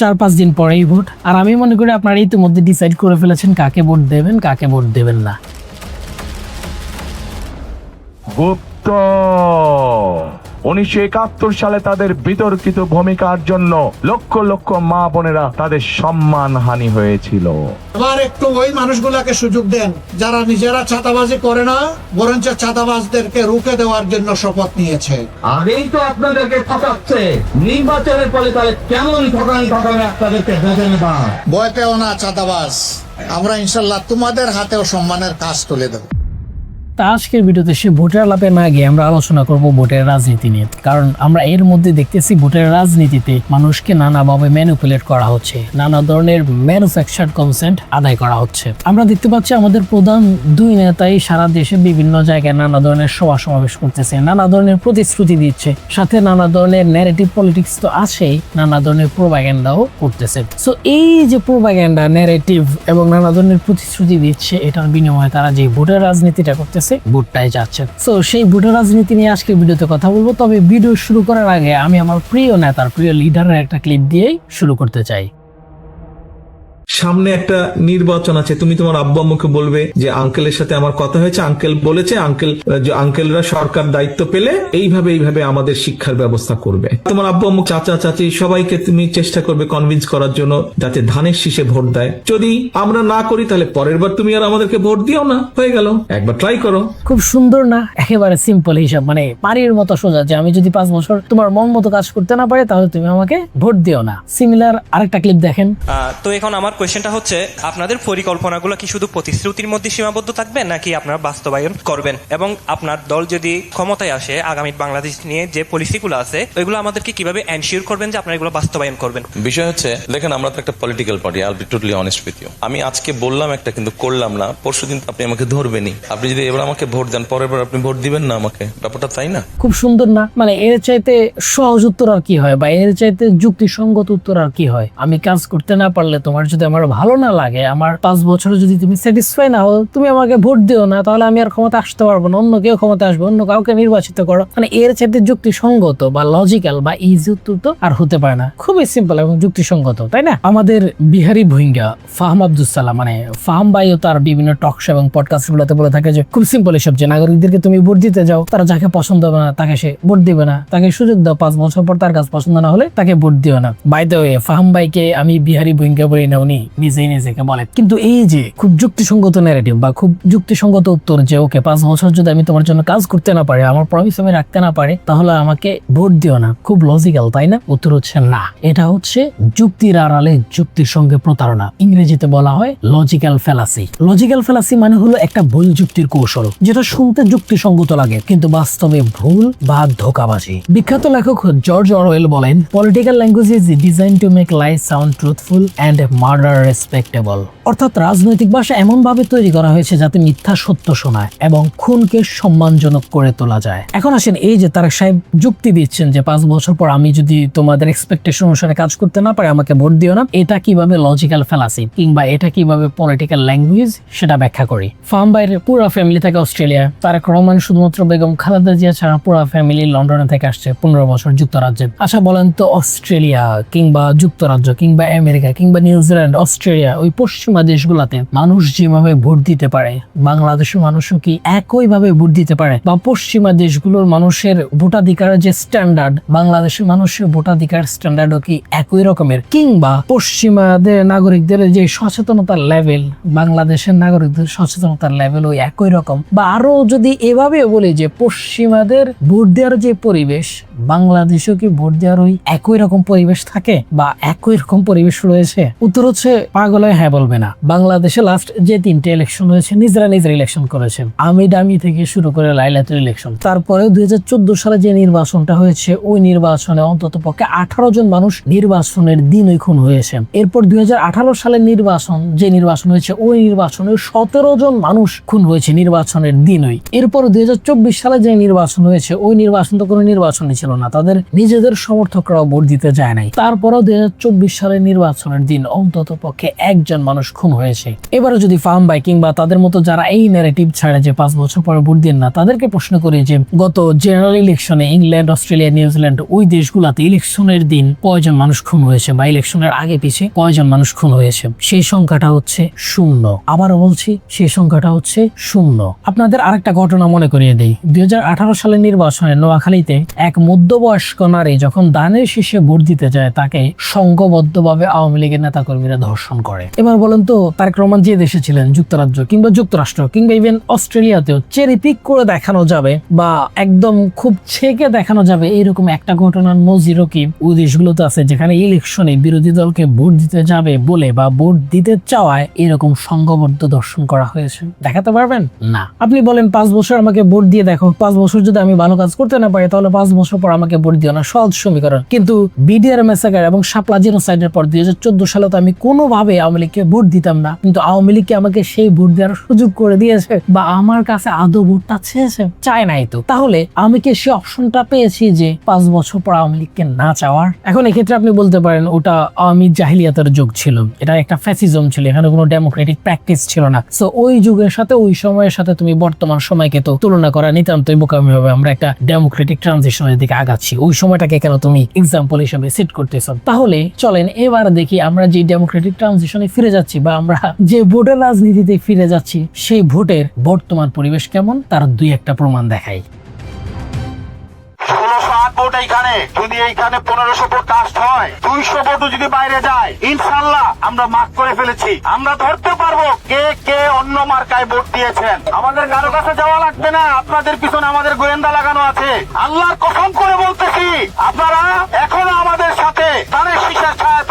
চার পাঁচ দিন পরেই ভোট। আর আমি মনে করি আপনারা ইতিমধ্যে ডিসাইড করে ফেলেছেন কাকে ভোট দেবেন, কাকে ভোট দেবেন না। গুপ্ত! উনিশশো একাত্তর সালে তাদের বিতর্কিত ভূমিকার জন্য লক্ষ লক্ষ মা বোনেরা তাদের সম্মান হানি হয়েছিল। এবার একটু ওই মানুষগুলাকে সুযোগ দেন যারা নিজেরা ছাতাবাজি করে না বরঞ্চ ছাতাবাজদেরকে রুখে দেওয়ার জন্য শপথ নিয়েছে। আগেই তো আপনাদেরকে ঠকাচ্ছে। নির্বাচনের ফলে তাহলে কেমন ঠকানি ঠকাবে আপনাদেরকে ভেবে নেবা ভয় পেও না ছাতাবাজ আমরা ইনশাল্লাহ তোমাদের হাতেও সম্মানের কাজ তুলে দেবো। তা আজকের ভিডিওতে সে ভোটের আলাপে না গিয়ে আমরা আলোচনা করব ভোটের রাজনীতি নিয়ে। কারণ আমরা এর মধ্যে দেখতেছি ভোটের রাজনীতিতে মানুষকে নানাভাবে ম্যানুপুলেট করা হচ্ছে। নানা ধরনের ম্যানুফ্যাকচার কনসেন্ট আদায় করা হচ্ছে। আমরা দেখতে পাচ্ছি আমাদের প্রধান দুই নেতাই সারা দেশে বিভিন্ন জায়গায় নানা ধরনের সভা সমাবেশ করতেছে, নানা ধরনের প্রতিশ্রুতি দিচ্ছে, সাথে নানা ধরনের ন্যারেটিভ পলিটিক্স তো আছেই, নানা ধরনের প্রোপাগ্যান্ডাও করতেছে। সো এই যে প্রোপাগ্যান্ডা ন্যারেটিভ এবং নানা ধরনের প্রতিশ্রুতি দিচ্ছে, এটার বিনিময়ে তারা যে ভোটের রাজনীতিটা করতেছে ভোটটাই যাচ্ছে। তো সেই ভোটের রাজনীতি নিয়ে আজকে ভিডিওতে কথা বলব। তবে ভিডিও শুরু করার আগে আমি আমার প্রিয় নেতার, প্রিয় লিডারের একটা ক্লিপ দিয়েই শুরু করতে চাই। সামনে একটা নির্বাচন আছে। তুমি তোমার আব্বু আম্মুকে বলবে যে আঙ্কেলের সাথে আমার কথা হয়েছে আঙ্কেল বলেছে আঙ্কেল যে আঙ্কেলরা সরকার দায়িত্ব পেলে এইভাবে এইভাবে আমাদের শিক্ষার ব্যবস্থা করবে। তোমার আব্বু আম্মু চাচা চাচি সবাইকে তুমি চেষ্টা করবে কনভিন্স করার জন্য যাতে ধানের শীষে ভোট দেয়। যদি আমরা না করি তাহলে পরের বার তুমি আর আমাদেরকে ভোট দিও না। হয়ে গেল। একবার ট্রাই করো। খুব সুন্দর না? একেবারে সিম্পল হিসাব। মানে পানির মতো সোজা যে আমি যদি পাঁচ বছর তোমার মন মতো কাজ করতে না পারে তাহলে তুমি আমাকে ভোট দিও না। সিমিলার আরেকটা ক্লিপ দেখেন। তো এখন আমার কোয়েশ্চেনটা হচ্ছে আপনাদের পরিকল্পনাগুলো কি শুধু প্রতিশ্রুতির মধ্যে সীমাবদ্ধ থাকবে নাকি আপনারা বাস্তবায়ন করবেন? এবং আপনার দল যদি ক্ষমতায় আসে আগামী বাংলাদেশ নিয়ে যে পলিসিগুলো আছে ওইগুলো আমাদেরকে কীভাবে এনশিওর করবেন যে আপনারা এগুলো বাস্তবায়ন করবেন? বিষয় হচ্ছে দেখেন আমরা তো একটা political party be totally honest with you আমি আজকে বললাম একটা কিন্তু করলাম না। পরশুদিন তো আপনি আমাকে ধরবেনই। আপনি যদি এবার আমাকে ভোট দেন পরের বার আপনি ভোট দিবেন না আমাকে। ব্যাপারটা তাই না? খুব সুন্দর না? মানে এর চাইতে সহজ উত্তর আর কি হয়? বা এর চাইতে যুক্তিসঙ্গত উত্তর আর কি হয়? আমি কাজ করতে না পারলে তোমার যদি আমার ভালো না লাগে, আমার পাঁচ বছরে যদি তুমি স্যাটিসফাই না হও, তুমি আমাকে ভোট দিও না, তাহলে আমি আর ক্ষমতা আসতে পারব না, অন্য কেউ ক্ষমতা আসবে, অন্য কাউকে নির্বাচিত করো। মানে এর চাইতে যুক্তিসঙ্গত বা লজিক্যাল বা ইজি উত্তর তো আর হতে পারে না। খুবই সিম্পল এবং যুক্তিসঙ্গত, তাই না? আমাদের বিহারি ভুইঙ্গা ফাহাম আব্দুল সালাম মানে ফাহাম ভাইও তার বিভিন্ন টক শো এবং পডকাস্ট গুলোতে বলে থাকে যে, খুব সিম্পল এসব যে নাগরিকদেরকে তুমি ভোট দিতে যাও, তারা যাকে পছন্দ হবে না, তাকে সে ভোট দিবে না। তাকে সুযোগ দাও, পাঁচ বছর পর তার কাছে পছন্দ না হলে তাকে ভোট দিও না। বাই দ্য ফাহাম ভাইকে আমি বিহারি ভুইঙ্গা বলি না, উনি নিজেই নিজেকে বলে। কিন্তু এই যে খুব যুক্তিসঙ্গত ন্যারেটিভ বা খুব যুক্তিসঙ্গত উত্তর যে, ওকে, পাঁচ বছর যদি আমি তোমার জন্য কাজ করতে না পারি, আমার প্রমিস আমি রাখতে না পারি, তাহলে আমাকে ভোট দিও না। খুব লজিক্যাল তাই না? উত্তর হচ্ছে না। এটা হচ্ছে যুক্তির আড়ালে যুক্তির সঙ্গে প্রতারণা। ইংরেজিতে বলা হয় লজিক্যাল ফেলাসি লজিক্যাল ফেলাসি মানে হলো একটা ভুল যুক্তির কৌশল, যেটা শুনতে যুক্তিসঙ্গত লাগে, কিন্তু বাস্তবে ভুল বা ধোকাবাজি। বিখ্যাত লেখক জর্জ অরওয়েল বলেন political language is design to make life sound truthful and murder respectable অর্থাৎ রাজনৈতিক ভাষা এমন ভাবে তৈরি করা হয়েছে যাতে মিথ্যা সত্য শোনায় এবং খুনকে সম্মানজনক করে তোলা যায়। এখন আসেন এই যে তারেক সাহেব যুক্তি দিচ্ছেন যে পাঁচ বছর পর আমি যদি তোমাদের এক্সপেকটেশন অনুসারে কাজ করতে না পারি, আমাকে ভোট দিও না, এটা কীভাবে লজিক্যাল ফেলাসি কিংবা এটা কীভাবে পলিটিক্যাল ল্যাঙ্গুয়েজ সেটা ব্যাখ্যা করি। ফার্ম বাইরের পুরো ফ্যামিলি থাকে অস্ট্রেলিয়া। তারেক রহমান শুধুমাত্র বেগম খালেদা জিয়া ছাড়া পুরো ফ্যামিলি লন্ডনে থেকে আসছে পনেরো বছর যুক্তরাজ্যে। আচ্ছা বলেন তো অস্ট্রেলিয়া কিংবা যুক্তরাজ্য কিংবা আমেরিকা কিংবা নিউজিল্যান্ড, অস্ট্রেলিয়া, ওই পশ্চিমা দেশগুলোতে মানুষ যেভাবে ভোট দিতে পারে, বাংলাদেশের মানুষও কি একইভাবে ভোট দিতে পারে? বা পশ্চিমা দেশগুলোর মানুষের ভোটাধিকারের যে স্ট্যান্ডার্ড বাংলাদেশের মানুষের ভোটাধিকার স্ট্যান্ডার্ডও কি একই রকমের? কিংবা পশ্চিমাদের নাগরিকদের যে সচেতনতার লেভেল বাংলাদেশের নাগরিকদের সচেতনতার লেভেল ওই একই রকম? বা আরও যদি এভাবে বলি যে পশ্চিমাদের ভোট দেওয়ার যে পরিবেশ, বাংলাদেশেও কি ভোট দেওয়ার ওই একই রকম পরিবেশ থাকে? বা একই রকম পরিবেশ রয়েছে? উত্তর হচ্ছে পাগল হ্যাঁ বলবে না। বাংলাদেশে লাস্ট যে তিনটে ইলেকশন হয়েছে নিজেরা নিজেরা ইলেকশন করেছেন আমি ডামি থেকে শুরু করে লাইলাতুল ইলেকশন তারপরে দুই সালে যে নির্বাচনটা হয়েছে, ওই নির্বাচনে অন্তত পক্ষে আঠারো জন মানুষ নির্বাচনের দিনই খুন হয়েছে। এরপর দুই সালের নির্বাচন, যে নির্বাচন হয়েছে, ওই নির্বাচনে সতেরো জন মানুষ খুন হয়েছে নির্বাচনের দিনই। এরপর দুই চব্বিশ সালে যে নির্বাচন হয়েছে, ওই নির্বাচন তো কোনো নির্বাচনই ছিল না। তাদের নিজেদের সমর্থকরাও ভোট দিতে যায় নাই। তারপরেও দুই হাজার চব্বিশ সালের নির্বাচনের দিন অন্তত পক্ষে একজন মানুষ খুন হয়েছে। এবারে যদি ফার্ম বাই কিংবা তাদের মতো যারা এই ন্যারেটিভ ছাড়ে যে পাঁচ বছর পরে ভোট দিন না, তাদেরকে প্রশ্ন করি যে গত জেনারেল ইলেকশনে ইংল্যান্ড অস্ট্রেলিয়া নিউজিল্যান্ড ওই দেশগুলোতে ইলেকশনের দিন কয়জন মানুষ খুন হয়েছে বা ইলেকশনের আগে পিছে কয়জন মানুষ খুন হয়েছে? সেই সংখ্যাটা হচ্ছে শূন্য। আবারও বলছি, সেই সংখ্যাটা হচ্ছে শূন্য। আপনাদের আরেকটা ঘটনা মনে করিয়ে দেই। দুই সালের নির্বাচনে নোয়াখালীতে এক মধ্যবয়স্ক নারী যখন দানের শীর্ষে ভোট দিতে যায়, তাকে সংঘবদ্ধভাবে আওয়ামী লীগের নেতাকর্মীরা ধর্ষণ করে। এবার বলেন তো তারেক রহমান যে দেশে ছিলেন, যুক্তরাজ্য কিংবা যুক্তরাষ্ট্র কিংবা ইভেন অস্ট্রেলিয়াতেও চেরি পিক করে দেখানো যাবে বা একদম খুব ছেকে দেখানো যাবে এইরকম একটা ঘটনার নজিরও কি? ওই দেশগুলোতে আছে যেখানে ইলেকশনে বিরোধী দলকে ভোট দিতে যাবে বলে বা ভোট দিতে চাওয়ায় এরকম সংঘবদ্ধ দর্শন করা হয়েছে। দেখাতে পারবেন? না। আপনি বলেন পাঁচ বছর আমাকে ভোট দিয়ে দেখো, পাঁচ বছর যদি আমি ভালো কাজ করতে না পারি তাহলে পাঁচ বছর পর আমাকে ভোট দিও না। সহজ সমীকরণ। কিন্তু বিডিআর মেসাকার এবং শাপলা জেনোসাইডের পর দুই হাজার চোদ্দ সালে তো আমি কোনোভাবে আওয়ামী লীগকে ভোট দিতাম না। কিন্তু আওয়ামী লীগকে আমাকে সেই ভোট দেওয়ার সুযোগ করে দিয়েছে বা আমার কাছে আদৌ ভোটটা চেয়েছে? চায় নাই তো। তাহলে আমি কি সে অপশনটা পেয়েছি যে পাঁচ বছর পর আওয়ামী লীগকে না চাওয়ার? এখন এক্ষেত্রে আপনি বলতে পারেন, ওটা আওয়ামী জাহিলিয়াতের যুগ ছিল। এটা একটা ফ্যাসিজম ছিল, এখানে কোনো ডেমোক্রেটিক প্র্যাকটিস ছিল না। সো ওই যুগের সাথে, ওই সময়ের সাথে তুমি বর্তমান সময়কে তো তুলনা করা নিতান্তই বোকামি হবে আমরা একটা ডেমোক্রেটিক ট্রানজিশনের দিকে আগাচ্ছি। ওই সময়টাকে কেন তুমি এক্সাম্পল হিসেবে সেট করতেছ? তাহলে চলেন এবার দেখি আমরা যে ডেমোক্রেটিক ট্রানজিশনে ফিরে যাচ্ছি বা আমরা যে ভোটের রাজনীতিতে ফিরে যাচ্ছি, সেই ভোটের বর্তমান পরিবেশ কেমন? তার দুই একটা প্রমাণ দেখাই। ভোট যদি এইখানে পনেরোশো ভোট কাস্ট হয়, দুইশো ভোটও যদি বাইরে যায়, ইনশাল্লাহ আমরা মার্ক করে ফেলেছি। আমরা ধরতে পারব কে কে অন্য মার্কায় ভোট দিয়েছেন। আমাদের কারও কাছে যাওয়া লাগবে না, আপনাদের পিছনে আমাদের গোয়েন্দা লাগানো আছে। আল্লাহর কসম করে বলতেছি, আপনারা এখনও আমাদের সাথে তাদের শিশার ছায়া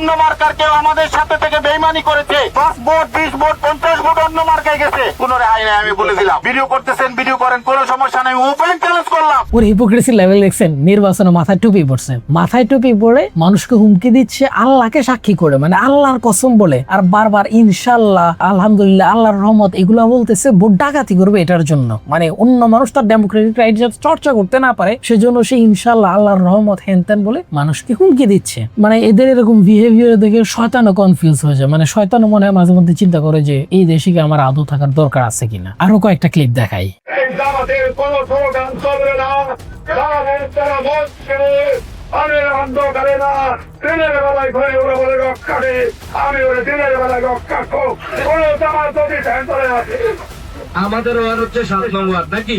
অন্য মার্কার কেউ আমাদের সাথে থেকে বেইমানি করেছে। পাঁচ ভোট, বিশ ভোট, পঞ্চাশ ভোট অন্য মার্কায় গেছে। কোন রেহাই নাই আমি বলে দিলাম। ভিডিও করতেছেন, ভিডিও করেন, কোনো সমস্যা নেই। ওপেন চ্যালেঞ্জ ওর হিপোক্রেসি লেভেল দেখছেন, নির্বাচনে মাথায় টুপি পড়ছে। মাথায় টুপি পরে মানুষকে হুমকি দিচ্ছে, আল্লাহকে সাক্ষী করে মানে আল্লাহর কসম বলে। আর বারবার ইনশাল্লাহ আলহামদুলিল্লাহ, আল্লাহর রহমত এগুলো বলতেছে ডাকাতি করবে এটার জন্য। মানে অন্য মানুষ তার ডেমোক্রেটিক রাইট চর্চা করতে না পারে, সেজন্য সে ইনশাল্লাহ আল্লাহর রহমত হেন তেন বলে মানুষকে হুমকি দিচ্ছে। মানে এদের এরকম বিহেভিয়ার দেখে শয়তানও কনফিউজ হয়ে যায়। মানে শয়তানও মনে হয় মাঝে মধ্যে চিন্তা করে যে, এই দেশে আমার আদৌ থাকার দরকার আছে কিনা? আরও কয়েকটা ক্লিপ দেখাই। কোন স্লোগান চলবে না। তারা ছেড়ে আমি না দিনের বেলায় ঘরে ওরা বলে আমি ওরা দিনের বেলায় কোন ধ্যান করে আছে আমাদের ওয়ার হচ্ছে সাত নম্বর নাকি?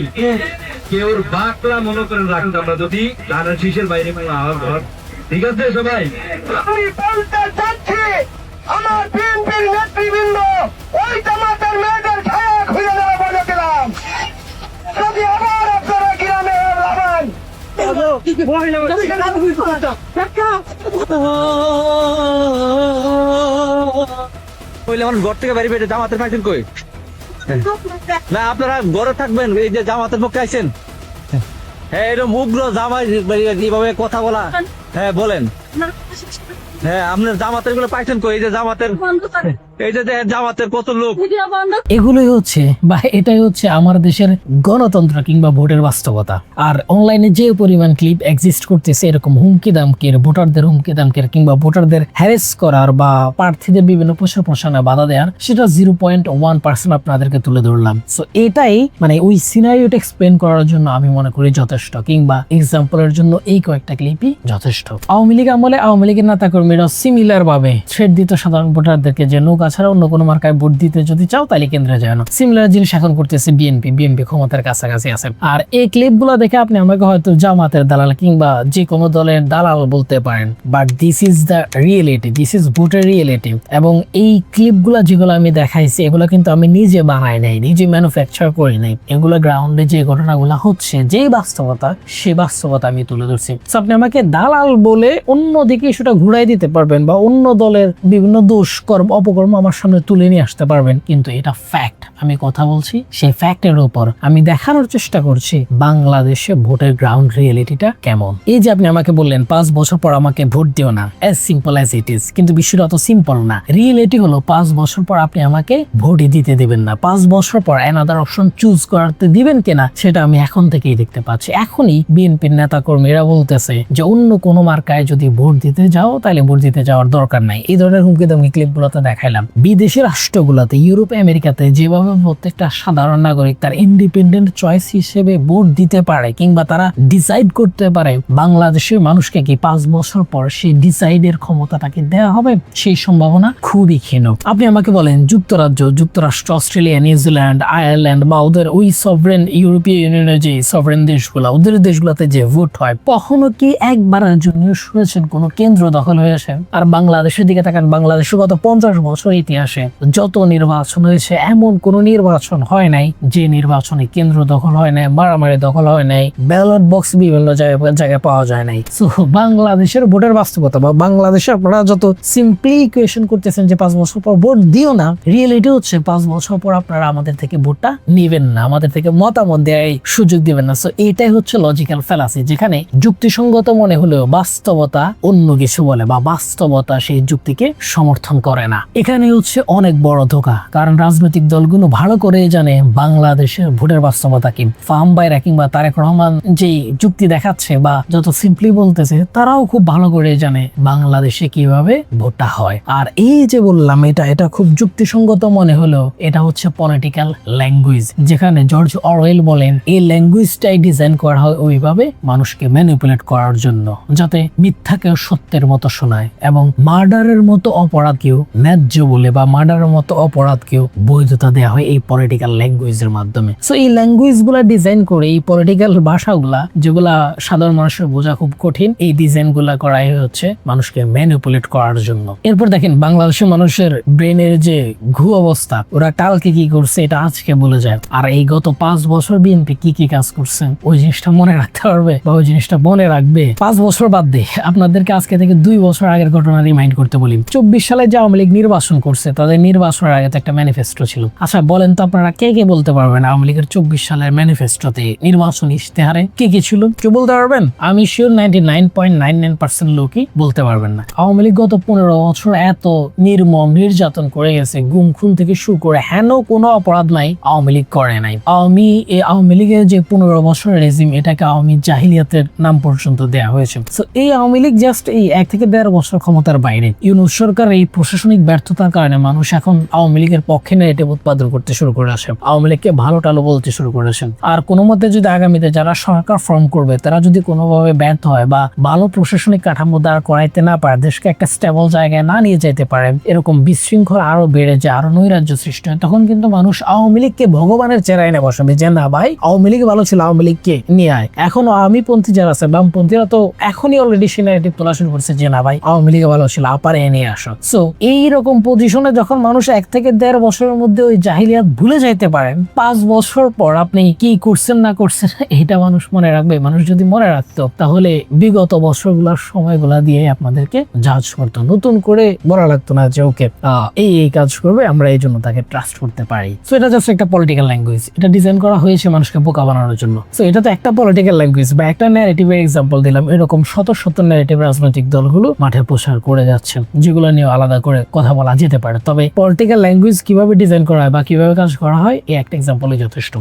কেউ বাকলা মনে করেন রাখুন আমরা যদি ধানের শীষের বাইরে ঠিক আছে সবাই? আমি বলতে চাচ্ছি কইলে আমার ঘর থেকে বাইরে বেরিয়ে জামাতের পাইছেন কই? না আপনারা ঘরে থাকবেন এই যে জামাতের পক্ষে আইছেন। হ্যাঁ এরকম উগ্র জামাই এইভাবে কথা বলা। হ্যাঁ বলেন। হ্যাঁ আপনার জামাতেরগুলো পাইছেন কই? এই যে জামাতের এই যে জামাতের কত লোক। এগুলোই হচ্ছে বা এটাই হচ্ছে আমার দেশের গণতন্ত্র কিংবা ভোটের বাস্তবতা। আর অনলাইনে যে পরিমাণ ক্লিপ এক্সিস্ট করতেছে এরকম হুমকি দামকের ভোটারদের হুমকি দামকের কিংবা ভোটারদের হ্যারেস করার বা প্রার্থীদের বিভিন্ন প্রচার প্রসারণে বাধা দেওয়ার সেটা জিরো পয়েন্ট ওয়ান পার্সেন্ট আপনাদেরকে তুলে ধরলাম। সো এটাই মানে ওই সিনারিওটা এক্সপ্লেন করার জন্য আমি মনে করি যথেষ্ট কিংবা এক্সাম্পলের জন্য এই কয়েকটা ক্লিপই যথেষ্ট। আওয়ামী লীগ আমলে আওয়ামী লীগের নেতা কর্মীরা সিমিলার ভাবে থ্রেড দিত সাধারণ ভোটারদেরকে যে নৌকা ছাড়া অন্য কোনো মার্কায় ভোট দিতে যদি চাও, তাহলে কেন্দ্রে যায় না। সিমিলার জিনিস এখন করতেছে বিএনপি বিএনপি ক্ষমতার কাছাকাছি আছে। আর এই ক্লিপ ক্লিপগুলো দেখে আপনি আমাকে হয়তো জামাতের দালাল কিংবা যে কোনো দলের দালাল বলতে পারেন। But this is the reality this is ভোটের রিয়েলিটি এবং এই ক্লিপগুলো যেগুলো আমি দেখাইছি, এগুলো কিন্তু আমি নিজে বানাই নাই, নিজে ম্যানুফ্যাকচার করি নাই। এগুলো গ্রাউন্ডে যে ঘটনাগুলো হচ্ছে, যেই বাস্তবতা, সেই বাস্তবতা আমি তুলে ধরছি। আপনি আমাকে দালাল বলে অন্যদিকে সেটা ঘুরাই দিতে পারবেন বা অন্য দলের বিভিন্ন দোষ কর্ম অপকর্ম আমার সামনে তুলে নিয়ে আসতে পারবেন, কিন্তু এটা ফ্যাক্ট আমি কথা বলছি সেই ফ্যাক্টের উপর। আমি দেখানোর চেষ্টা করছি বাংলাদেশে ভোটের গ্রাউন্ড রিয়েলিটিটা কেমন। এই যে আপনি আমাকে বললেন, পাঁচ বছর পর আমাকে ভোট দিও না as simple as it is কিন্তু বিষয়টা অত সিম্পল না। রিয়েলিটি হলো, পাঁচ বছর পর আপনি আমাকে ভোটই দিতে দিবেন না। পাঁচ বছর পর অ্যানাদার অপশন চুজ করতে দিবেন কিনা, সেটা আমি এখন থেকেই দেখতে পাচ্ছি। এখনই বিএনপির নেতা কর্মীরা বলতেছে যে, অন্য কোনো মার্কায় যদি ভোট দিতে যাও, তাহলে ভোট দিতে যাওয়ার দরকার নাই। এই ধরনের হুমকি দামকি ক্লিপগুলোতে দেখাইলাম। বিদেশি রাষ্ট্রগুলোতে, ইউরোপ, আমেরিকাতে যেভাবে প্রত্যেকটা সাধারণ নাগরিক তার ইন্ডিপেন্ডেন্ট চয়েস হিসেবে ভোট দিতে পারে কিংবা তারা ডিসাইড করতে পারে বাংলাদেশের মানুষকে কি পাঁচ বছর পর সেই ডিসাইডের ক্ষমতাটাকে দেওয়া হবে, সেই সম্ভাবনা খুবই ক্ষীণ। আপনি আমাকে বলেন, যুক্তরাজ্য, যুক্তরাষ্ট্র, অস্ট্রেলিয়া, নিউজিল্যান্ড, আয়ারল্যান্ড বা ওদের ওই সভরেন ইউরোপীয় ইউনিয়নের যে সভরেন দেশগুলো, ওদের দেশগুলোতে যে ভোট হয়, কখনো কি একবারের জন্য শুনেছেন কোনো কেন্দ্র দখল হয়েছে? আর বাংলাদেশের দিকে তাকান বাংলাদেশের গত পঞ্চাশ বছর ইতিহাসে যত নির্বাচন হয়েছে, এমন কোন নির্বাচন হয় নাই যে নির্বাচনে কেন্দ্র দখল হয় নাই, মারামারি দখল হয় নাই ব্যালট বক্স বিভিন্ন জায়গায় জায়গায় পাওয়া যায় নাই। সো বাংলাদেশের ভোটের বাস্তবতা বা বাংলাদেশে আপনারা যত সিম্পলি ইকুয়েশন করতেছেন যে পাঁচ বছর পর ভোট দিও না রিয়েলিটি হচ্ছে পাঁচ বছর পর আপনারা আমাদের থেকে ভোটটা নিবেন না, আমাদের থেকে মতামত দেওয়ার সুযোগ দিবেন না। সো এটাই হচ্ছে লজিক্যাল ফেলাসি যেখানে যুক্তিসঙ্গত মনে হলেও বাস্তবতা অন্য কিছু বলে বা বাস্তবতা সেই যুক্তিকে সমর্থন করে না। এখানে হচ্ছে অনেক বড় ধোকা, কারণ রাজনৈতিক দলগুলো ভালো করে জানে বাংলাদেশের ভোটের বাস্তবতা কি। ফার্ম বাইরা কিংবা তারেক রহমান যে যুক্তি দেখাচ্ছে বা যত সিম্পলি বলতেছে, তারাও খুব ভালো করে জানে বাংলাদেশে কীভাবে ভোটটা হয়। আর এই যে বললাম, এটা এটা খুব যুক্তিসঙ্গত মনে হলো এটা হচ্ছে পলিটিক্যাল ল্যাঙ্গুয়েজ যেখানে জর্জ অরওয়েল বলেন, এই ল্যাঙ্গুয়েজটাই ডিজাইন করা হয় ওইভাবে মানুষকে ম্যানিপুলেট করার জন্য, যাতে মিথ্যাকেও সত্যের মতো শোনায় এবং মার্ডারের মতো অপরাধকেও ন্যায্য বলে বা মার্ডারের মতো অপরাধকেও বৈধতা দেওয়া হয় এই পলিটিক্যাল ল্যাঙ্গুয়েজের মাধ্যমে। সো এই ল্যাঙ্গুয়েজগুলা ডিজাইন করে এই পলিটিক্যাল ভাষাগুলা, যেগুলা সাধারণ মানুষের বোঝা খুব কঠিন, এই ডিজাইনগুলা করাই হচ্ছে মানুষকে ম্যানিপুলেট করার জন্য। এরপর দেখেন, বাংলাদেশের মানুষের ব্রেনের যে ঘু অবস্থা, ওরা কালকে কি করছে এটা আজকে বলে যায়। আর এই গত পাঁচ বছর বিএনপি কি কি কাজ করছেন ওই জিনিসটা মনে রাখতে পারবে বা ওই জিনিসটা মনে রাখবে। পাঁচ বছর বাদ দিয়ে আপনাদেরকে আজকে থেকে দুই বছর আগের ঘটনা রিমাইন্ড করতে বলি। চব্বিশ সালে যে আওয়ামী লীগ নির্বাচন করছে। তাদের নির্বাচনের আগে তো একটা ম্যানিফেস্টো ছিল। আচ্ছা বলেন তো আপনারা কে কে বলতে পারবেন? আওয়ামী লীগের চব্বিশ সালের ম্যানিফেস্টোতে নির্বাচন ইশতেহারে কি কি ছিল? কেউ বলতে পারবেন? আমি শিওর নাইনটি নাইন লোকই বলতে পারবেন না। আওয়ামী লীগ গত পনেরো বছর এত নির্মম নির্যাতন করে গেছে, গুম খুন থেকে শুরু করে হেন কোনো অপরাধ নাই আওয়ামী লীগ করে নাই। আওয়ামী এই আওয়ামী লীগের যে পনেরো বছরের রেজিম এটাকে আওয়ামী জাহিলিয়াতের নাম পর্যন্ত দেওয়া হয়েছে। তো এই আওয়ামী লীগ জাস্ট এই এক থেকে দেড় বছর ক্ষমতার বাইরে। ইউনুস সরকার এই প্রশাসনিক ব্যর্থতার কারণে মানুষ এখন আওয়ামী লীগের পক্ষে নেগেটিভ উৎপাদন করতে শুরু করে আসে। আওয়ামী লীগকে ভালো টালো বলতে শুরু করেছেন আর কোনো মতে যদি আগামীতে যারা সরকার ফর্ম করবে, তারা যদি কোনোভাবে ব্যর্থ হয় বা ভালো প্রশাসনিক কাঠামো দাঁড় করাইতে না পারে, দেশকে একটা স্টেবল জায়গায় না নিয়ে যেতে পারে, এরকম বিশৃঙ্খল আরও বেড়ে যায়, আরও নৈরাজ্য সৃষ্টি হয়, তখন কিন্তু মানুষ আওয়ামী লীগকে ভগবানের চেরাই না বসাবে যে, না ভাই, আওয়ামী লীগ ভালো ছিল, আওয়ামী লীগকে নিয়ে আয়। এখন আমি পন্থী যারা আছে, বামপন্থীরা তো এখনই অলরেডি সে narrative তোলা শুরু করছে যে, না ভাই, আওয়ামী লীগ ভালো ছিল, আপারে এনে আসো। সো এইরকম পজিশনে যখন মানুষ এক থেকে দেড় বছরের মধ্যে ওই জাহিলিয়াত ভুলে যাইতে পারেন, পাঁচ বছর পর আপনি কি করছেন, না করছেন, এটা মানুষ মনে রাখবে। মানুষ যদি মনে রাখতো, তাহলে বিগত বছরগুলোর সময়গুলা দিয়ে আপনাদেরকে জাজ করতো। নতুন করে বলা লাগতো না যে, ওকে এই এই কাজ করবে, আমরা এই জন্য তাকে ট্রাস্ট করতে পারি। সো এটা জাস্ট একটা পলিটিক্যাল ল্যাঙ্গুয়েজ এটা ডিজাইন করা হয়েছে মানুষকে বোকা বানানোর জন্য। সো এটা তো একটা পলিটিক্যাল ল্যাঙ্গুয়েজ বা একটা ন্যারেটিভের এক্সাম্পল দিলাম। এরকম শত শত ন্যারেটিভ রাজনৈতিক দলগুলো মাঠে প্রসার করে যাচ্ছেন যেগুলো নিয়ে আলাদা করে কথা বলা যেতে পারে। তবে পলিটিক্যাল ল্যাঙ্গুয়েজ কীভাবে ডিজাইন করা হয় বা কীভাবে কাজ করা হয়, এই একটা এক্সাম্পলই যথেষ্ট।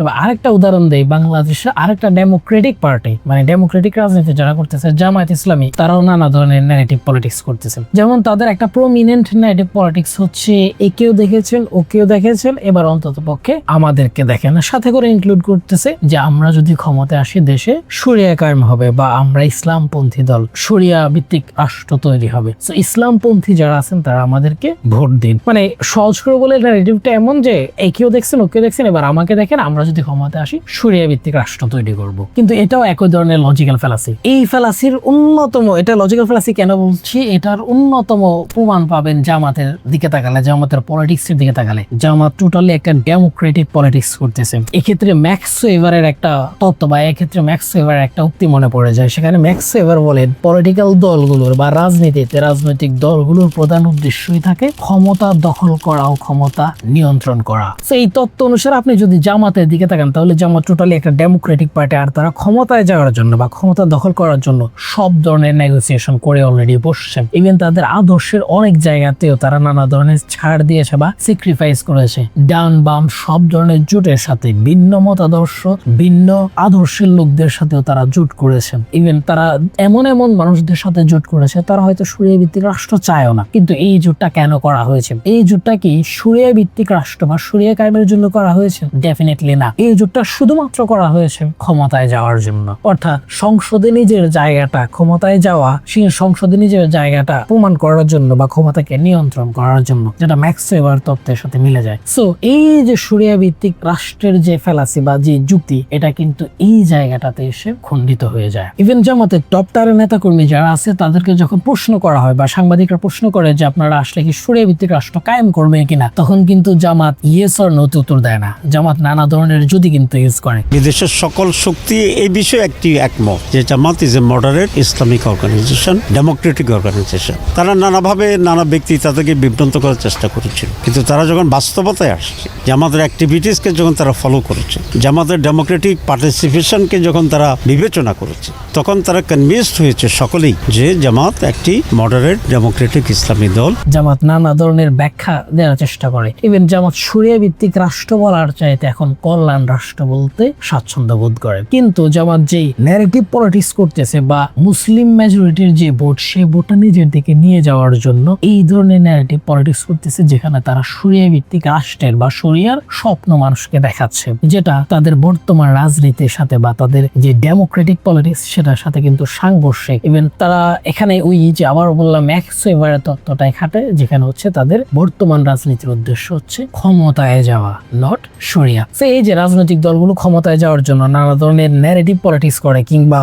তবে আরেকটা উদাহরণ দেই, বাংলাদেশে আরেকটা ডেমোক্রেটিক পার্টি মানে ডেমোক্রেটিক রাজনীতি যারা করতেছে, জামায়াত ইসলামী, তারাও নানা ধরনের ন্যারেটিভ পলিটিক্স করতেছে। যেমন তাদের একটা প্রমিনেন্ট ন্যারেটিভ পলিটিক্স হচ্ছে, একেও দেখেছেন, ওকেও দেখেছেন, এবার অন্তত পক্ষে আমাদেরকে দেখেন। সাথে করে ইনক্লুড করতেছে যে আমরা যদি ক্ষমতায় আসি, দেশে সরিয়া কায়েম হবে বা আমরা ইসলামপন্থী দল সরিয়া ভিত্তিক রাষ্ট্র তৈরি হবে। তো ইসলামপন্থী যারা আছেন, তারা আমাদেরকে ভোট দিন। মানে সহজ করে বলে ন্যারেটিভটা এমন যে, একেও দেখছেন, ওকেও দেখছেন, এবার আমাকে দেখেন, আমরা যদি ক্ষমতা আসি, সরিয়া ভিত্তিক রাষ্ট্র তৈরি করব। কিন্তু এটাও একই ধরনের লজিক্যাল ফেলাসি এই ফেলাসির অন্যতম, এটা লজিক্যাল ফেলাসি কেন বলছি? এটার অন্যতম প্রমাণ পাবেন জামাতের দিকে তাকালে, জামাতের পলিটিক্স এর দিকে তাকালে। জামাত টোটালি একটা ডেমোক্রেটিক পলিটিক্স করতেছে। এক্ষেত্রে ম্যাক্স এভারের একটা তত্ত্ব বা এক্ষেত্রে ম্যাক্স এভারের একটা উক্তি মনে পড়ে যায়। সেখানে ম্যাক্স এভার বলেন পলিটিক্যাল দলগুলোর বা রাজনীতিতে রাজনৈতিক দলগুলোর প্রধান উদ্দেশ্যই থাকে ক্ষমতা দখল করা ও ক্ষমতা নিয়ন্ত্রণ করা। এই তত্ত্ব অনুসারে আপনি যদি জামাতের দিকে তাকান, তাহলে জামাত টোটালি একটা ডেমোক্রেটিক পার্টি আর তারা ক্ষমতায় যাওয়ার জন্য বা ক্ষমতা দখল করার জন্য সব ধরনের নেগোসিয়েশন করে অলরেডি বসছেন। ইভেন তাদের আদর্শের অনেক জায়গাতেও তারা নানা ধরনের ছাড় দিয়েছে বা স্যাক্রিফাইস করেছে। ডান, বাম সব ধরনের জোটের সাথে ভিন্ন মতাদর্শ, ভিন্ন আদর্শের লোকদের সাথেও তারা জোট করেছেন ইভেন তারা এমন এমন মানুষদের সাথে জোট করেছে, তারা হয়তো সুরিয়া ভিত্তিক রাষ্ট্র চায়ও না। কিন্তু এই জোটটা কেন করা হয়েছে? এই জোটটা কি সুরিয়া ভিত্তিক রাষ্ট্র বা সুরিয়া কায়েমের জন্য করা হয়েছে? ডেফিনেটলি না। এই জোটটা শুধুমাত্র করা হয়েছে ক্ষমতায় যাওয়ার জন্য। অর্থাৎ সংসদে নিজের জায়গাটা ক্ষমতায় যাওয়া, সেই সংসদে নিজের জায়গাটা প্রমাণ করার জন্য বা ক্ষমতাকে নিয়ন্ত্রণ করার জন্য যেটা ম্যাক্স ওয়েবার তত্ত্বের সাথে মিলে যায়। সো এই যে সুরিয়া ভিত্তিক রাষ্ট্রের যে ফেলাসি বা যে যুক্তি, এটা কিন্তু এই জায়গাটাতে এসে খণ্ডিত হয়ে যায়। ইভেন জামাতের টপ টারের নেতাকর্মী যারা আছে, তাদেরকে যখন প্রশ্ন করা হয় বা সাংবাদিকরা প্রশ্ন করে যে আপনারা আসলে কি সুরিয়া ভিত্তিক রাষ্ট্র কায়েম করবে কিনা, তখন কিন্তু জামাত ইয়েস অর নোতে উত্তর দেয় না। জামাত নানা ধরনের যদি কিন্তু ইউজ করে। বিদেশের সকল শক্তি এই বিষয়ে একটি একমত যে Jamaat is a moderate Islamic organisation democratic organisation তারা নানাভাবে নানা ব্যক্তি তাদেরকে বিভ্রান্ত করার চেষ্টা করেছিল। কিন্তু তারা যখন বাস্তবতায় আসছে জামাতের অ্যাক্টিভিটিসকে যখন তারা ফলো করেছে জামাতের ডেমোক্রেটিক পার্টিসিপেশনকে যখন তারা বিবেচনা করেছে তখন তারা কনভিন্সড হয়েছে সকলেই যে জামাত একটি মডারেট ডেমোক্রেটিক ইসলামী দল। জামাত নানা ধরনের ব্যাখ্যা দেওয়ার চেষ্টা করে। ইভেন জামাত সুরিয়া ভিত্তিক রাষ্ট্র বলার চাইতে এখন কল্যাণ রাষ্ট্র বলতে স্বাচ্ছন্দ্য বোধ করে। কিন্তু জামাত যেই ন্যারেটিভ পলিটিক্স করতেছে বা মুসলিম মেজরিটির যে ভোট সেই ভোটটা নিজের দিকে নিয়ে যাওয়ার জন্য এই ধরনের ন্যারেটিভ পলিটিক্স করতেছে, যেখানে তারা সুরিয়া ভিত্তিক রাষ্ট্রের বা সুরিয়ার স্বপ্ন মানুষকে দেখাচ্ছে, যেটা তাদের বর্তমান রাজনীতির সাথে বা তাদের যে ডেমোক্রেটিক পলিটিক্স সেটার সাথে কিন্তু সাংঘর্ষিক। ইভেন তারা এখানে ওই যে আবার বললাম ম্যাক্স এভারের তত্ত্বটাই খাটে, যেখানে হচ্ছে তাদের বর্তমান রাজনীতির উদ্দেশ্য হচ্ছে ক্ষমতায় যাওয়া নট সরিয়া। তো এই যে রাজনৈতিক দলগুলো ক্ষমতায় যাওয়ার জন্য নানা ধরনের ন্যারেটিভ পলিটিক্স করে কিংবা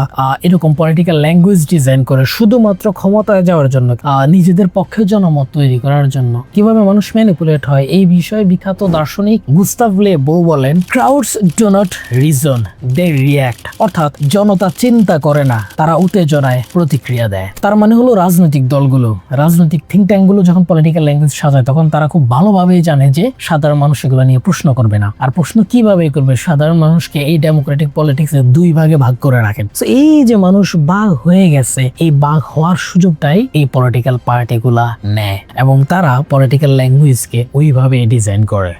এরকম পলিটিক্যাল ল্যাঙ্গুয়েজ ডিজাইন করে শুধুমাত্র ক্ষমতায় যাওয়ার জন্য নিজেদের পক্ষে জনমত তৈরি করার জন্য। কীভাবে মানুষ ম্যানিপুলেট হয় এই বিষয়ে বিখ্যাত দার্শনিক গুস্তাভ লে বউ বলেন crowds do not reason they react অর্থাৎ জনতা চিন্তা করে না, তারা উত্তেজনায় প্রতিক্রিয়া দেয়। তার মানে হলো রাজনৈতিক দলগুলো, রাজনৈতিক থিঙ্ক ট্যাঙ্কগুলো যখন পলিটিক্যাল ল্যাঙ্গুয়েজ সাজায়, তখন তারা খুব ভালোভাবেই জানে যে সাধারণ মানুষ এগুলো নিয়ে প্রশ্ন করবে না। আর প্রশ্ন কীভাবে করবে। সাধারণ মানুষকে এই ডেমোক্রেটিক পলিটিক্স এর দুই ভাগে ভাগ করে রাখেন। তো এই যে মানুষ বাঘ হয়ে গেছে, এই বাঘ হওয়ার সুযোগটাই এই পলিটিক্যাল পার্টিগুলা নেয় এবং তারা পলিটিক্যাল ল্যাঙ্গুয়েজকে ওইভাবে ডিজাইন করে।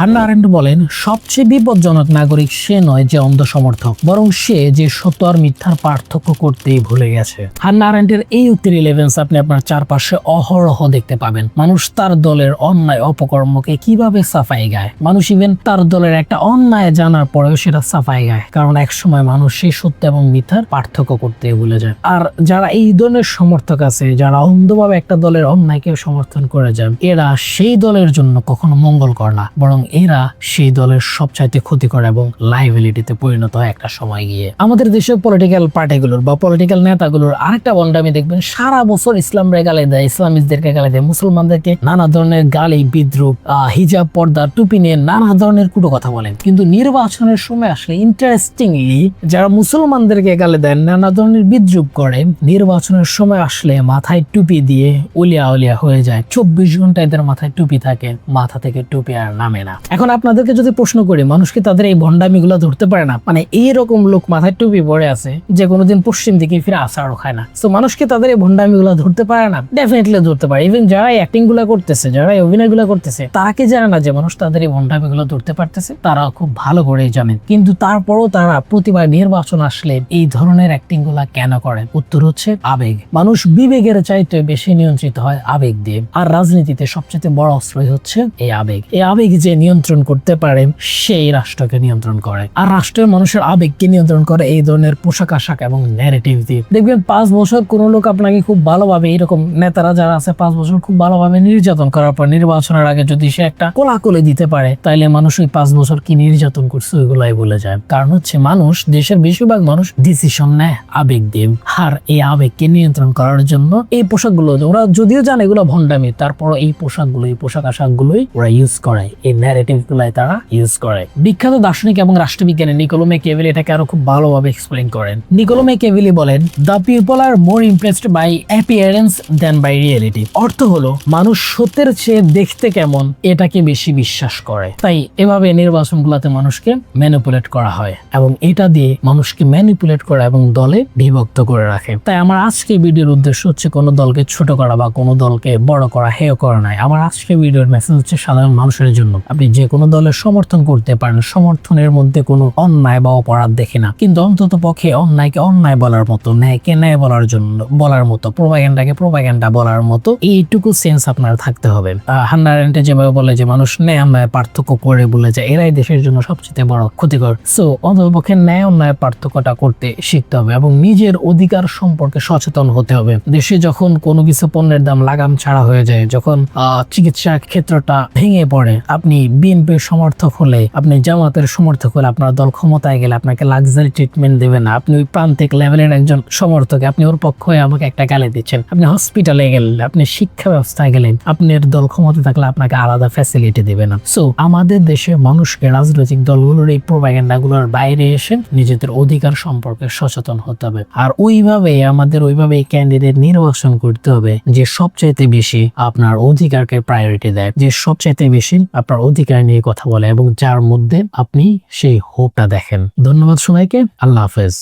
হান্না আরেন্ট বলেন, সবচেয়ে বিপজ্জনক নাগরিক সে নয় যে অন্ধ সমর্থক বরং সে যে সত্য আর মিথ্যার পার্থক্য করতেই ভুলে গেছে। হান্না আরেন্টের এই উক্তির রিলেভেন্স আপনি আপনার চারপাশে অহরহ দেখতে পাবেন। মানুষ তার দলের অন্যায় অপকর্মকে কীভাবে সাফাই গায়? মানুষ ইভেন তার দলের একটা অন্যায় জানার পরেও সেটা সাফাই গায়, কারণ এক সময় মানুষ সেই সত্য এবং মিথ্যার পার্থক্য করতে ভুলে যায়। আর যারা এই ধরনের সমর্থক আছে, যারা অন্ধভাবে একটা দলের অন্যায়কে সমর্থন করে যান, এরা সেই দলের জন্য কখনো মঙ্গল মঙ্গলকর না, বরং এরা সেই দলের সবচাইতে ক্ষতিকর এবং লাইবিলিটিতে পরিণত হয় একটা সময় গিয়ে। আমাদের দেশের পলিটিক্যাল পার্টিগুলোর বা পলিটিক্যাল নেতাগুলোর আরেকটা বন্ডামি দেখবেন, সারা বছর ইসলাম রে গালে দেয়, ইসলামিস্টদেরকে গালে দেয়, মুসলমানদেরকে নানা ধরনের গালি, বিদ্রুপ হিজাব, পর্দা, টুপি নিয়ে নানা ধরনের কুটো কথা বলেন। কিন্তু নির্বাচনের সময় আসলে ইন্টারেস্টিংলি যারা মুসলমানদেরকে গালে দেন, নানা ধরনের বিদ্রুপ করে, নির্বাচনের সময় আসলে মাথায় টুপি দিয়ে উলিয়া উলিয়া হয়ে যায়। চব্বিশ ঘণ্টা এদের মাথায় টুপি থাকে, মাথা থেকে টুপি আর নামে না। এখন আপনাদেরকে যদি প্রশ্ন করি, মানুষ কি তাদের এই ভণ্ডামিগুলো ধরতে পারে না? মানে এইরকম লোক মাথায় টুপি পরে আছে, যে কোনোদিন পশ্চিম দিকে ফিরে আসারও খায় না। তো মানুষ কি তাদের এই ভণ্ডামিগুলো ধরতে পারে না? ডেফিনেটলি ধরতে পারে। ইভেন যারা অ্যাক্টিংগুলা করতেছে যারা এই অভিনয়গুলো করতেছে, তারা কি জানে না যে মানুষ তাদের এই ভণ্ডামিগুলো ধরতে পারতেছে? তারা খুব ভালো করেই জানেন কিন্তু তারপরও তারা প্রতিবার নির্বাচন আসলে এই ধরনের অ্যাক্টিংগুলা কেন করেন উত্তর হচ্ছে আবেগ। মানুষ বিবেকের চাইতে বেশি নিয়ন্ত্রিত হয় আবেগ দিয়ে। আর রাজনীতিতে সবচেয়ে বড় অস্ত্রই হচ্ছে এই আবেগ। এই আবেগ যে নিয়ন্ত্রণ করতে পারে, সেই রাষ্ট্রকে নিয়ন্ত্রণ করে। আর রাষ্ট্রের মানুষের আবেগকে নিয়ন্ত্রণ করে এই ধরনের পোশাক আশাক এবং ন্যারেটিভ দিয়ে। দেখবেন পাঁচ বছর কোনো লোক আপনাকে খুব ভালোভাবে, এরকম নেতারা যারা আছে, পাঁচ বছর খুব ভালোভাবে নির্যাতন করার পর নির্বাচনের আগে যদি সে একটা কোলাকুলি দিতে পারে, তাইলে মানুষ ওই পাঁচ বছর কি নির্যাতন করছে ওইগুলাই বলে যায়। কারণ হচ্ছে মানুষ, দেশের বেশিরভাগ মানুষ ডিসিশন নেয় আবেগ দিয়ে। আর এই আবেগকে নিয়ন্ত্রণ করার জন্য এই পোশাকগুলো, ওরা যদিও জানে এগুলো ভণ্ডামি তারপর এই পোশাকগুলো, এই পোশাক আশাকগুলোই ওরা ইউজ করে, এই ন্যারেটিভ গুলাই তারা ইউজ করে। বিখ্যাত দার্শনিক এবং রাষ্ট্রবিজ্ঞানী নিকোলো মেকিয়াভেলি এটাকে আরও খুব ভালোভাবে এক্সপ্লেইন করেন। নিকোলো মেকিয়াভেলি বলেন the people are more impressed by appearance than by reality অর্থ হলো, মানুষ সত্যের চেয়ে দেখতে কেমন এটাকে বেশি বিশ্বাস করে। তাই এভাবে নির্বাচনগুলোতে মানুষকে ম্যানিপুলেট করা হয় এবং এটা দিয়ে মানুষকে ম্যানিপুলেট করা এবং দলে বিভক্ত করে রাখে। তাই আমার আজকে ভিডিওর উদ্দেশ্য হচ্ছে কোনো দলকে ছোট করা বা কোনো দলকে বড় করা, হেয় করা নাই আমার আজকে ভিডিওর মেসেজ হচ্ছে সাধারণ মানুষের জন্য। আপনি যে কোনো দলের সমর্থন করতে পারেন সমর্থনের মধ্যে কোনো অন্যায় বা অপরাধ দেখে না। কিন্তু অন্তত পক্ষে অন্যায়কে অন্যায় বলার মতো ন্যায়কে ন্যায় বলার জন্য বলার মতো প্রোপাগ্যান্ডাকে প্রোপাগ্যান্ডা বলার মতো এইটুকু সেন্স আপনার থাকতে হবে। আহ, হান্না যেভাবে বলে যে মানুষ ন্যায় অন্যায় পার্থক্য করে বলে যে এরাই দেশের জন্য সবচেয়ে বড় ক্ষতিকর। সো অন্ততপক্ষে ন্যায় অন্যায় পার্থক্যটা করতে শিখতে হবে এবং নিজের অধিকার সম্পর্কে সচেতন হতে হবে। দেশে যখন কোনো কিছু পণ্যের দাম লাগাম ছাড়া হয়ে যায় যখন চিকিৎসা ক্ষেত্রটা ভেঙে পড়ে আপনি বিএনপির সমর্থক হলে, আপনি জামাতের সমর্থক হলে আপনার দল ক্ষমতায় গেলে আপনাকে লাক্সারি ট্রিটমেন্ট দেবে না। আপনি ওই প্রান্তিক লেভেলের একজন সমর্থক, আপনি ওর পক্ষ হয়ে আমাকে একটা গালি দিচ্ছেন। আপনি হসপিটালে গেলেন, আপনি শিক্ষা ব্যবস্থায় গেলেন আপনার দল ক্ষমতা থাকলে আপনাকে আলাদা ফ্যাসিলিটি দেবে না। সো আমাদের দেশে মানুষকে রাজনৈতিক দলগুলোর এই প্রোপাগ্যান্ডাগুলোর বাইরে এসে নিজেদের অধিকার সম্পর্কে সচেতন হতে হবে। আর ওইভাবে আমাদের ওইভাবে ক্যান্ডিডেট নির্বাচন করতে হবে, যে সবচাইতে বেশি আপনার অধিকারকে প্রায়োরিটি দেয়, যে সবচাইতে বেশি আপনার অধিকার নিয়ে কথা বলে এবং যার মধ্যে আপনি সেই হোপটা দেখেন। ধন্যবাদ সবাইকে। আল্লাহ হাফেজ।